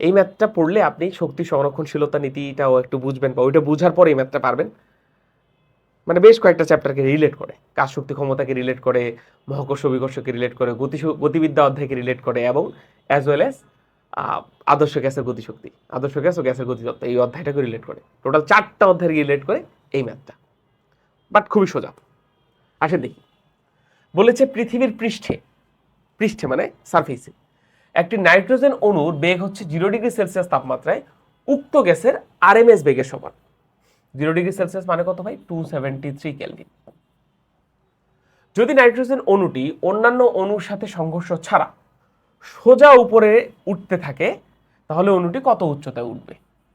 এই ম্যাথটা পড়লে আপনি শক্তি সংরক্ষণশীলতা নীতিটাও একটু বুঝবেন বা ওইটা বুঝার পরে এই ম্যাথটা পারবেন। মানে বেশ কয়েকটা চ্যাপ্টারকে রিলেট করে। কাজ শক্তি ক্ষমতাকে রিলেট করে, মহাকর্ষ বিকর্ষকে রিলেট করে, গতি গতিবিদ্যা অধ্যায়কে রিলেট করে এবং অ্যাজ ওয়েল অ্যাজ আদর্শ গ্যাসের গতিশক্তি। আদর্শ গ্যাস ও গ্যাসের গতিতত্ত্ব এই অধ্যায়টাকে রিলেট করে। টোটাল চারটা অধ্যায় রিলেট করে এই ম্যাথটা। বাট খুবই সোজা। আসেন দেখি। বলেছে পৃথিবীর পৃষ্ঠে পৃষ্ঠে মানে সারফেসে একটি নাইট্রোজেন অণুর বেগ হচ্ছে জিরো ডিগ্রি সেলসিয়াস তাপমাত্রায় উক্ত গ্যাসের আরএমএস বেগের সমান। জিরো ডিগ্রি সেলসিয়াস মানে কত ভাই? টু সেভেন্টি থ্রি কেলভিন যদি নাইট্রোজেন অণুটি অন্যান্য অণুর সাথে সংঘর্ষ ছাড়া সোজা উপরে উঠতে থাকে, তাহলে অণুটি কত উচ্চতায় উঠবে?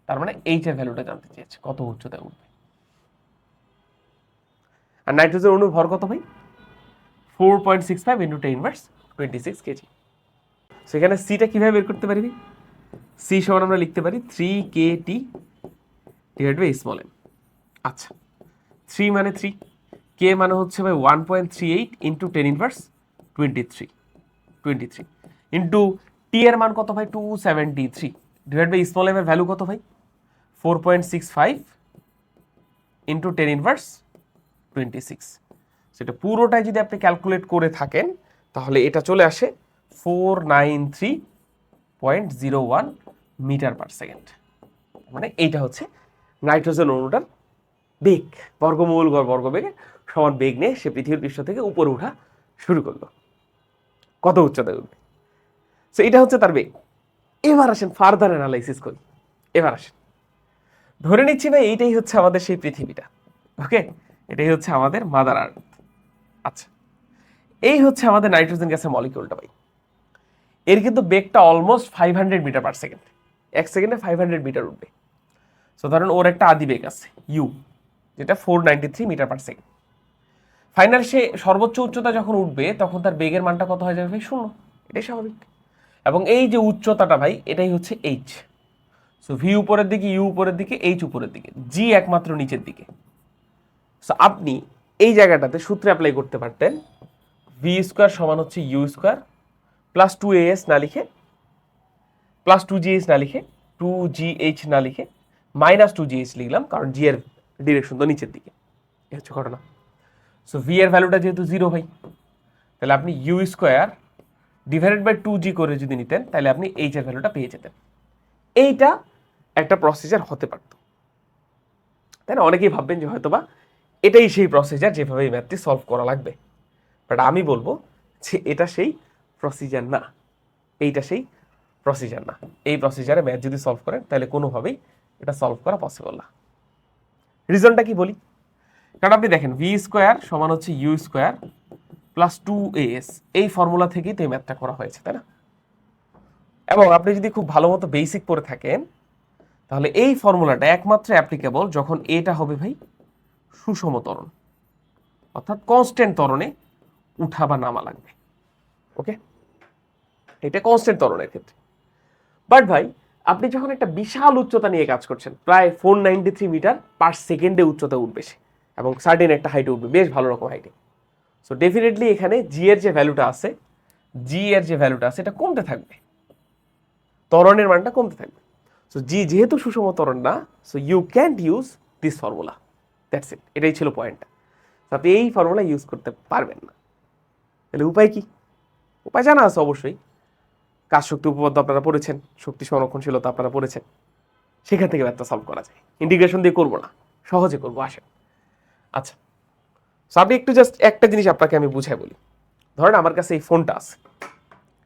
তার মানে এইচ এর ভ্যালুটা জানতে চেয়েছে, কত উচ্চতায় উঠবে? আর নাইট্রোজেন অণুর ভর কত ভাই? Four point six five into ten inverse twenty six KG সেখানে সিটা কীভাবে বের করতে পারি সি সমান আমরা লিখতে পারি three K T divide by small M আচ্ছা থ্রি মানে থ্রি কে মানে হচ্ছে ভাই one point three eight into ten inverse twenty three twenty three into T এর মান কত ভাই? Two seventy three divide by small M এর ভ্যালু কত ভাই? Four point six five into ten inverse twenty six সেটা পুরোটাই যদি আপনি ক্যালকুলেট করে থাকেন, তাহলে এটা চলে আসে four nine three point zero one metre per second মানে এইটা হচ্ছে নাইট্রোজেন অণুটার বেগ, বর্গমূল গড় বর্গবেগে সমান বেগ নিয়ে সে পৃথিবীর পৃষ্ঠ থেকে উপরে ওঠা শুরু করল। কত উচ্চতায় উঠবে? সো এটা হচ্ছে তার বেগ। এবার আসেন ফার্দার অ্যানালাইসিস করি। এবার আসেন। ধরে নিচ্ছি ভাই, এইটাই হচ্ছে আমাদের সেই পৃথিবীটা। ওকে? এটাই হচ্ছে আমাদের মাদার আর্থ আচ্ছা। এই হচ্ছে আমাদের নাইট্রোজেন গ্যাসের মলিকিউলটা ভাই। এর কিন্তু বেগটা almost five hundred metre per second এক সেকেন্ডে ফাইভ হান্ড্রেড মিটার উঠবে। সো ধরেন ওর একটা আদি বেগ আছে ইউ যেটা four ninety three metre per second final সে সর্বোচ্চ উচ্চতা যখন উঠবে, তখন তার বেগের মানটা কত হয়ে যাবে ভাই? শূন্য। এটাই স্বাভাবিক। এবং এই যে উচ্চতাটা ভাই, এটাই হচ্ছে এইচ সো ভি উপরের দিকে ইউ উপরের দিকে এইচ উপরের দিকে জি একমাত্র নিচের দিকে। সো আপনি এই জায়গাটাতে সূত্রে অ্যাপ্লাই করতে পারতেন ভি স্কোয়ার সমান হচ্ছে U square plus two S না লিখে প্লাস টু জি এইচ না লিখে টু জি এইচ না লিখে মাইনাস টু জি এইচ লিখলাম, কারণ জি এর ডিরেকশন তো নিচের দিকে। এই হচ্ছে ঘটনা। সো ভি এর ভ্যালুটা যেহেতু জিরো ভাই, তাহলে আপনি U square divided by two G করে যদি নিতেন, তাহলে আপনি এইচ এর ভ্যালুটা পেয়ে যেতেন। এইটা একটা প্রসিজার হতে পারতো। তাই না? অনেকেই ভাববেন যে হয়তোবা এটাই সেই প্রসিজার যেভাবে এই ম্যাথটি সলভ করা লাগবে। বাট আমি বলব যে এটা সেই প্রসিজার না। এইটা সেই প্রসিজার না। এই প্রসিজারে ম্যাথ যদি সলভ করেন, তাহলে কোনোভাবেই এটা সলভ করা পসিবল না। রিজনটা কি বলি? কারণ আপনি দেখেন ভি স্কোয়ার সমান হচ্ছে U square plus two S এই ফর্মুলা থেকেই তো এই ম্যাথটা করা হয়েছে, তাই না? এবং আপনি যদি খুব ভালো মতো বেসিক পড়ে থাকেন, তাহলে এই ফর্মুলাটা একমাত্র অ্যাপ্লিকেবল যখন এটা হবে ভাই সুষম ত্বরণ। অর্থাৎ কনস্ট্যান্ট ত্বরণে উঠা বা নামা লাগবে। ওকে এটা কনস্ট্যান্ট ত্বরণের ক্ষেত্রে। বাট ভাই, আপনি যখন একটা বিশাল উচ্চতা নিয়ে কাজ করছেন, প্রায় four ninety three metre per সেকেন্ডে উচ্চতা উঠবে সে, এবং সার্টেন একটা হাইটে উঠবে, বেশ ভালো রকম হাইটে সো ডেফিনেটলি এখানে জি এর যে ভ্যালুটা আছে জি এর যে ভ্যালুটা আছে, এটা কমতে থাকবে। ত্বরণের মানটা কমতে থাকবে। সো জি যেহেতু সুষম ত্বরণ না so you can't use this formula that's it এটাই ছিল পয়েন্টটা আপনি এই ফর্মুলা ইউজ করতে পারবেন না। তাহলে উপায় কি? উপায় জানা আছে অবশ্যই। কাজ শক্তি উপপাদ্য আপনারা পড়েছেন? শক্তি সংরক্ষণশীলতা আপনারা পড়েছেন। সেখান থেকে ম্যাথটা সলভ করা যায়। ইন্টিগ্রেশন দিয়ে করব না। সহজে করব, আসেন। আচ্ছা আপনি একটু জাস্ট একটা জিনিস আপনাকে আমি বুঝাই বলি। ধরেন আমার কাছে এই ফোনটা আছে।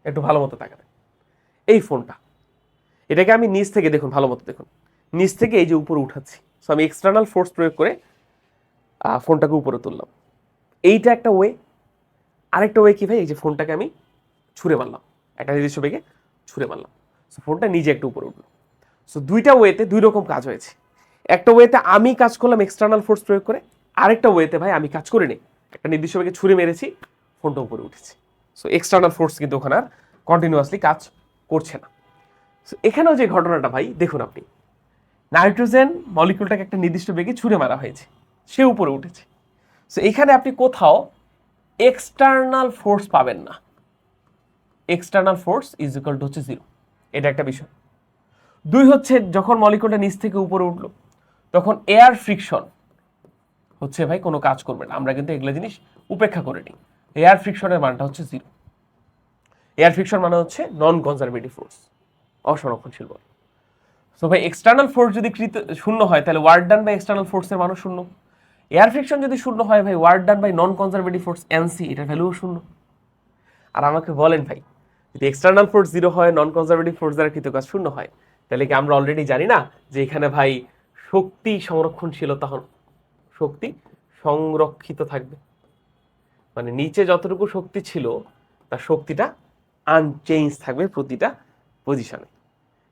একটু ভালো মতো তাকাবেন এই ফোনটা এটাকে আমি নিচ থেকে দেখুন, ভালো মতো দেখুন। নিচ থেকে এই যে উপরে উঠাচ্ছি। সো আমি এক্সটার্নাল ফোর্স প্রয়োগ করে ফোনটাকে উপরে তুললাম। এইটা একটা ওয়ে আরেকটা ওয়ে কি ভাই? এই যে ফোনটাকে আমি ছুঁড়ে মারলাম। একটা নির্দিষ্ট বেগে ছুঁড়ে মারলাম। সো ফোনটা নিজে একটু উপরে উঠল। সো দুইটা ওয়েতে দুই রকম কাজ হয়েছে। একটা ওয়েতে আমি কাজ করলাম এক্সটার্নাল ফোর্স প্রয়োগ করে, আরেকটা ওয়েতে ভাই আমি কাজ করে নিই একটা নির্দিষ্ট বেগে ছুঁড়ে মেরেছি, ফোনটা উপরে উঠেছে। সো এক্সটার্নাল ফোর্স কিন্তু ওখানে আর কন্টিনিউয়াসলি কাজ করছে না। সো এখানেও যে ঘটনাটা ভাই, দেখুন আপনি। নাইট্রোজেন মলিকুলটাকে একটা নির্দিষ্ট বেগে ছুঁড়ে মারা হয়েছে। সে উপরে উঠেছে। সো এখানে আপনি কোথাও এক্সটার্নাল ফোর্স পাবেন না। External force is equal to হচ্ছে জিরো এটা একটা বিষয়। দুই হচ্ছে, যখন মলিকুলটা নিচ থেকে উপরে উঠল, তখন এয়ার ফ্রিকশন হচ্ছে ভাই কোনো কাজ করবে না। আমরা কিন্তু এগুলো জিনিস উপেক্ষা করে নিই। এয়ার ফ্রিকশনের মানটা হচ্ছে জিরো এয়ার ফ্রিকশন মানে হচ্ছে নন কনজারভেটিভ ফোর্স অসংরক্ষণশীল বল। সো ভাই এক্সটার্নাল ফোর্স যদি কৃত শূন্য হয়, তাহলে ওয়ার্ক ডান বাই এক্সটার্নাল ফোর্সের মানও শূন্য। এয়ার ফ্রিকশন যদি শূন্য হয় ভাই work done by non conservative force NC এটার ভ্যালুও শূন্য। আর আমাকে বলেন ভাই যদি এক্সটার্নাল ফোর্স জিরো হয় নন কনজারভেটিভ ফোর্স দ্বারা কৃত কাজ শূন্য হয়, তাহলে কি আমরা অলরেডি জানি না যে এখানে ভাই শক্তি সংরক্ষণশীলতা শক্তি সংরক্ষিত থাকবে। মানে নিচে যতটুকু শক্তি ছিল, তার শক্তিটা আনচেঞ্জ থাকবে প্রতিটা পজিশনে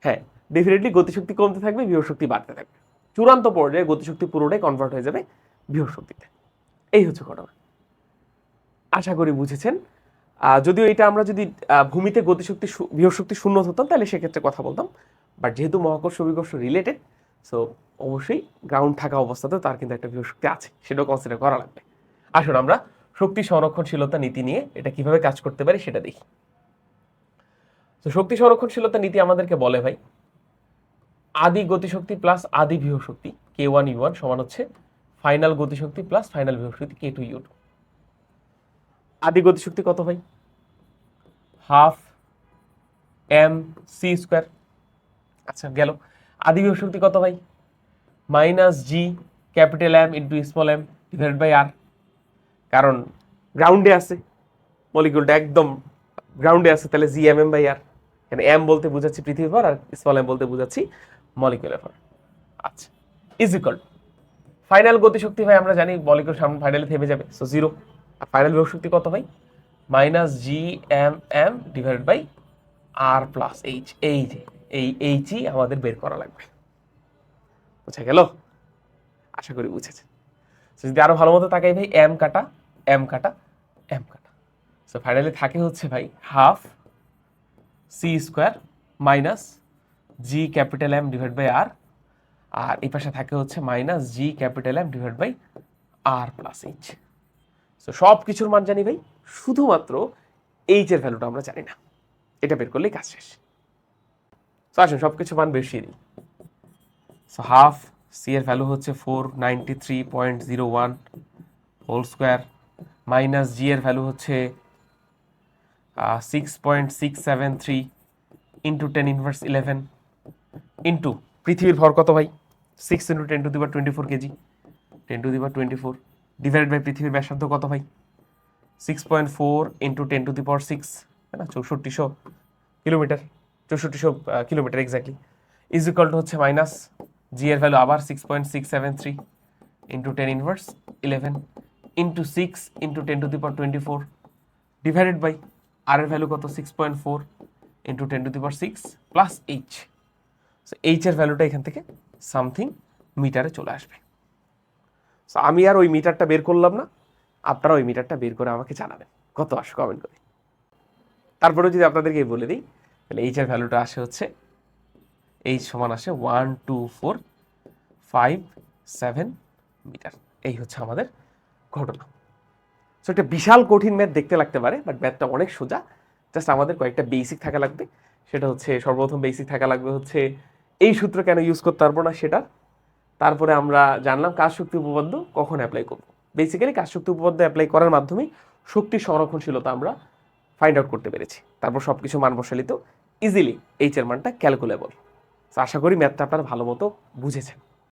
হ্যাঁ ডেফিনেটলি গতিশক্তি কমতে থাকবে শক্তি বাড়তে থাকবে। চূড়ান্ত পর্যায়ে গতিশক্তি পুরোটাই কনভার্ট হয়ে যাবে শক্তিতে। এই হচ্ছে ঘটনা। আশা করি বুঝেছেন। যদিও এটা আমরা যদি ভূমিতে গতিশক্তি বিভব শূন্য হতাম তাহলে সেক্ষেত্রে কথা বলতাম। বাট যেহেতু মহাকর্ষ বিকর্ষ রিলেটেড সো অবশ্যই গ্রাউন্ড থাকা অবস্থাতে তার কিন্তু একটা বিভব শক্তি আছে, সেটাও কনসিডার করা লাগবে। আসুন আমরা শক্তি সংরক্ষণশীলতা নীতি নিয়ে এটা কীভাবে কাজ করতে পারি সেটা দেখি। তো শক্তি সংরক্ষণশীলতা নীতি আমাদেরকে বলে ভাই, আদি গতিশক্তি প্লাস আদি বিভব শক্তি কে ওয়ান ইউ ওয়ান সমান হচ্ছে ফাইনাল গতিশক্তি প্লাস ফাইনাল বিভব শক্তি কে টু ইউ টু আদি গতিশক্তি কত ভাই হাফ এম সি স্কোয়ার। আচ্ছা গেল। আদি বিভব শক্তি কত ভাই minus G capital M into small M divide by R. কারণ গ্রাউন্ডে আছে মলিকুলটা একদম গ্রাউন্ডে আছে তাহলে G M M by R. এখানে এম বলতে বোঝাচ্ছি পৃথিবীর ভর আর স্মল এম বলতে বোঝাচ্ছি মলিকুলের ভর আচ্ছা ইজ ইকাল ফাইনাল গতিশক্তি ভাই আমরা জানি মলিকুল সামনে ফাইনালে থেমে যাবে সো জিরো আর ফাইনাল বিভব শক্তি কত ভাই? Minus G M M divided by R plus H এই যে এই এইচই আমাদের বের করা লাগবে। বুঝা গেল? আশা করি বুঝেছেন। So, যদি আরও ভালো মতো তাকাই ভাই এম কাটা এম কাটা এম কাটা। সো ফাইনালি থাকে হচ্ছে ভাই half C square minus G capital M divide by R R এই পাশে থাকে হচ্ছে minus G capital M divide by R plus H so সব কিছুর মান জানি ভাই, শুধুমাত্র এইচ এর ভ্যালুটা আমরা জানি না। এটা বের করলেই কাজ শেষ। সো আসুন সব কিছু মান বসিয়ে দিই সো হাফ সি এর ভ্যালু হচ্ছে four ninety three point zero one whole square minus G এর ভ্যালু হচ্ছে six point six seven three into ten inverse eleven into পৃথিবীর ভর কত ভাই? Six into ten to the power twenty four KG ten to the power twenty four divide by পৃথিবীর ব্যাসার্ধ কত ভাই? Six point four into ten to the power six তাই না? চৌষট্টিশো kilometre চৌষট্টিশো kilometre exactly is equal to হচ্ছে minus জি এর value আবার six point six seven three into ten inverse eleven into six into ten to the power twenty four divided by R এর value কত? Six point four into ten to the power six plus H so H এর ভ্যালুটা এখান থেকে something মিটারে চলে আসবে। আমি আর ওই মিটারটা বের করলাম না। আপনারা ওই মিটারটা বের করে আমাকে জানাবেন। কত আসে কমেন্ট করে। তারপরে যদি আপনাদেরকে বলে দিই, তাহলে এইচ এর ভ্যালুটা আসে হচ্ছে এইচ সমান আসে one two four five seven metre এই হচ্ছে আমাদের ঘটনা। সো একটা বিশাল কঠিন ম্যাথ দেখতে লাগতে পারে বাট ম্যাথটা অনেক সোজা। জাস্ট আমাদের কয়েকটা বেসিক থাকা লাগবে। সেটা হচ্ছে সর্বপ্রথম বেসিক থাকা লাগবে হচ্ছে, এই সূত্র কেন ইউজ করতে পারব না সেটা তারপরে আমরা জানলাম কাজ শক্তি উপপাদ্য কখন অ্যাপ্লাই করব। বেসিক্যালি কাজ শক্তি উপপাদ্য অ্যাপ্লাই করার মাধ্যমে শক্তি সংরক্ষণশীলতা আমরা ফাইন্ড আউট করতে পেরেছি। তারপর সব কিছু মান বসালিত ইজিলি এইচ এর মানটা ক্যালকুলেবল আশা করি ম্যাথটা আপনারা ভালো মতো বুঝেছেন।